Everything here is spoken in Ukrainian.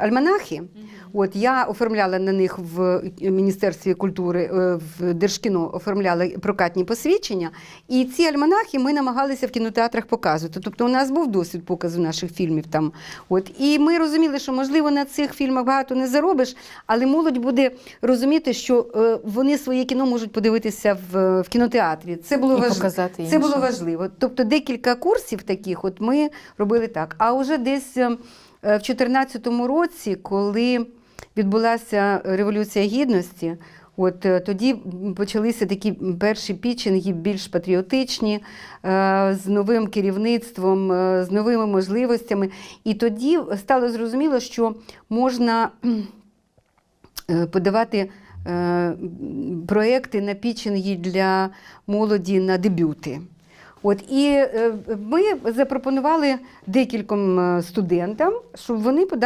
альманахи. От я оформляла на них в Міністерстві культури е, в Держкіно оформляла прокатні посвідчення. І ці альманахи ми намагалися в кінотеатрах показувати. Тобто у нас був досвід показу наших фільмів там. От і ми розуміли, що можливо на цих фільмах багато не заробиш, але молодь буде розуміти, що е, вони своє кіно можуть подивитися в, в кінотеатрі. Це було І важливо. Це було важливо. Тобто декілька курсів таких, от ми робили так. А вже десь е, в 2014 році, коли відбулася Революція Гідності, от е, тоді почалися такі перші пічинги, більш патріотичні, е, з новим керівництвом, е, з новими можливостями. І тоді стало зрозуміло, що можна е, подавати е, проекти на пічинги для молоді на дебюти. От і е, ми запропонували декільком е, студентам, щоб вони подали.